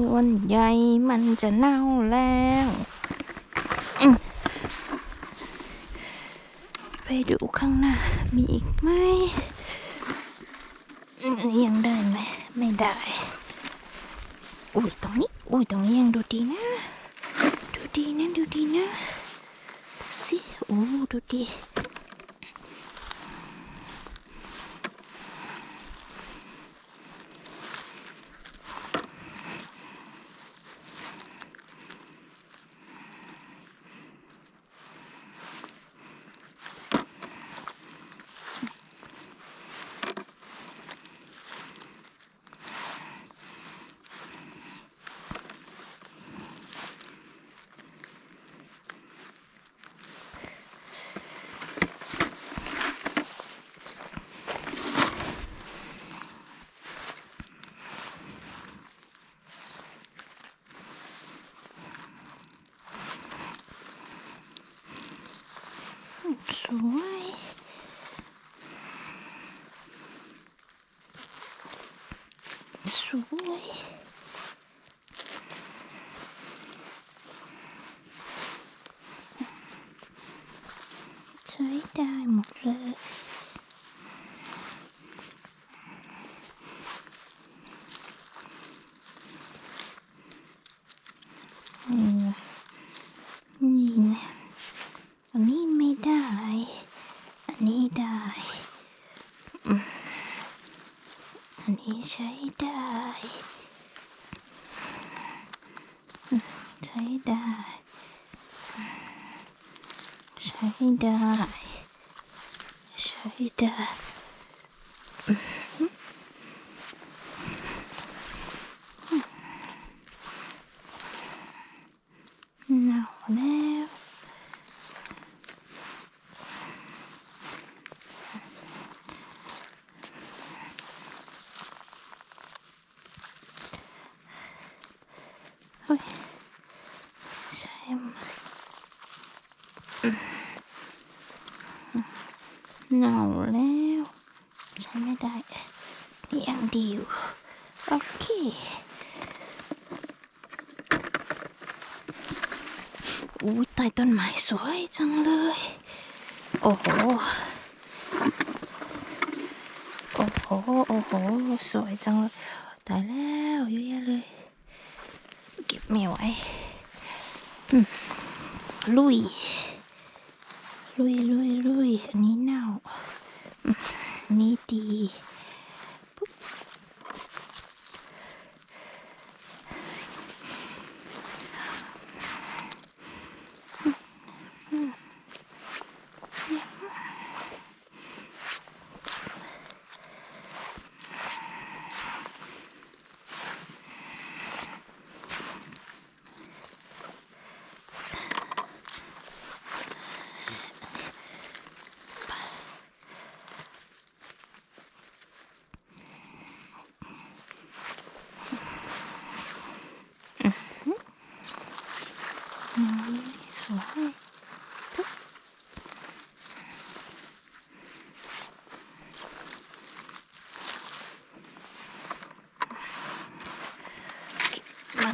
ส่วนใหญ่มันจะเน่าแล้วไปดูข้างหน้า มีอีกไหมยังได้ไหมไม่ได้ อุ้ยตรงนี้อุ้ยตรงนี้ยังดูดีนะ ดูดีนะ ดูดีนะดูสิโอ้ดูดี một số ấy. số ấy. đai một giờ ใช้ได้ ใช้ได้ ใช้ได้ ใช้ได้อืมหนาวแล้ว เฮ้ยใช่ไหมอืม หนาวแล้วใช้ไม่ได้นี่ยังดีอยู่โอเคอุ้ยใต้ต้นไม้สวยจังเลย โอ้โห โอ้โห โอ้โห สวยจังเลย ตายแล้วเยอะแยะเลย เก็บไม่ไวอืมลุย ロイロイロイニナオ。ニディ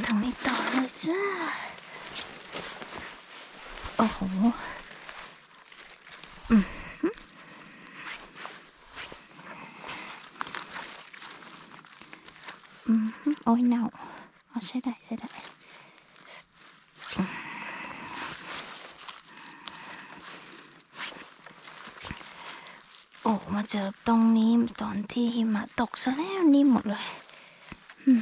ทางนี้ต่อเลยจ้า โอ้โหอืมอืมโอ้ยเน่าเอาใช้ได้ใช้ได้โอ้มาเจอตรงนี้ตอนที่หิมะตกซะแล้วนี่หมดเลย อืม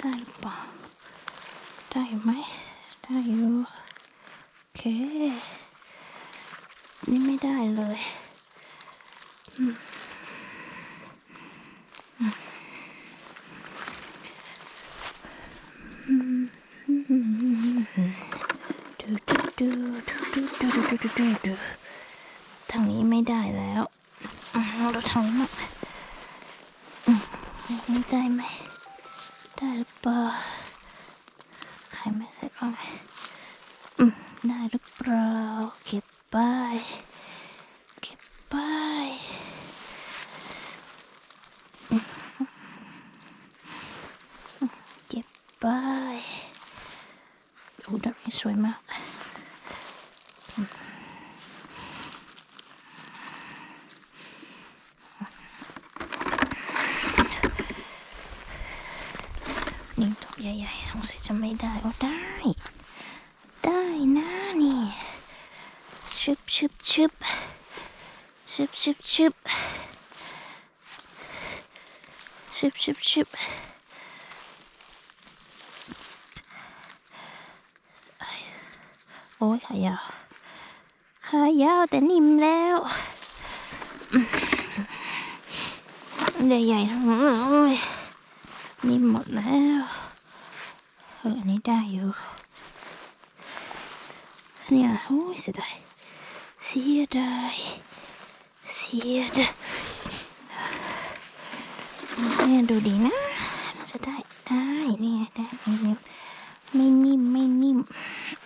ได้หรือเปล่า ได้ไหม ได้อยู่ โอเค นี่ไม่ได้เลยทางนี้ไม่ได้แล้วเราทางนี้ไม่ได้ไหม ได้หรือเปล่าใครไม่เสร็จบ้างไหมได้หรือเปล่า เก็บป้าย เก็บป้ายเก็บป้ายโอ้ดอกนี้สวยมาก นี่ดอกใหญ่ๆสงสัยจะไม่ได้โอ้ได้ ได้นะนี่ชึบชึบชึบชึบชึบชึบชึบชึบชึบโอ้ยขายาวขายาวแต่นิ่มแล้วใหญ่ๆทั้งนั้นเลย นิ่หมดแล้วเอออันนี้ได้อยู่ เนี่ยโอ้ยเสียดายเสียดายเสียดายเนี่ยดูดีนะน่าจะได้ได้เนี่ยได้ไม่นิ่มไม่นิ่มไม่นิ่ม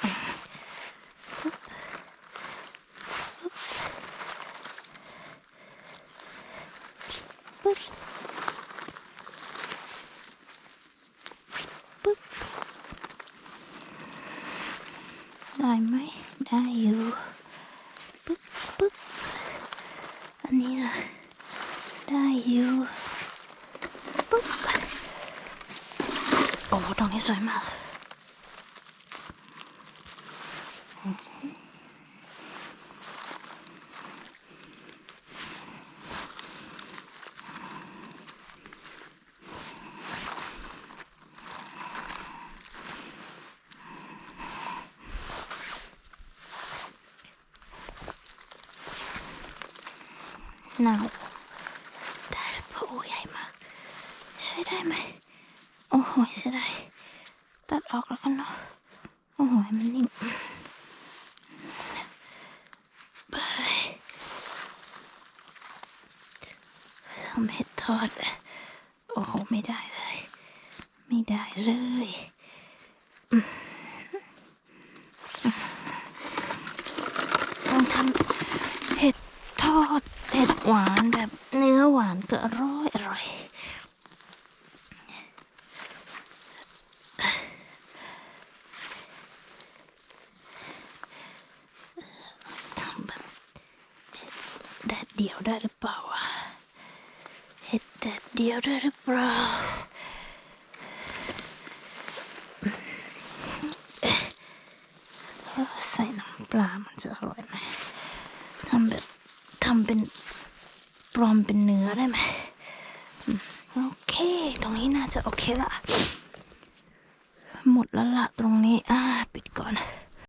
ปึ๊บปึ๊บ Are you? Boop, boop. Anita, what are you? Boop. mouth หนาว ได้หรือเปล่าโอ้ใหญ่มากใช้ได้ไหม โอ้โหเสียดายตัดออกแล้วกันเนาะ โอ้โหมันนิ่มไปทำเห็ดทอด โอ้โห ไม่ได้เลย ไม่ได้เลย อืมต้องทำเห็ดทอด เหวานแบบเนื้อหวานก็อร่อยอร่อยจะทำแบบเห็ดแดดเดียวได้หรือเปล่าเห็ดแดดเดียวได้หรือเปล่าใส่น้ำปลามันจะอร่อยไหมทำแบบทำเป็น ลอมเป็นเนื้อได้ไหมโอเค ตรงนี้น่าจะโอเคละ หมดแล้วละตรงนี้ อ่า ปิดก่อน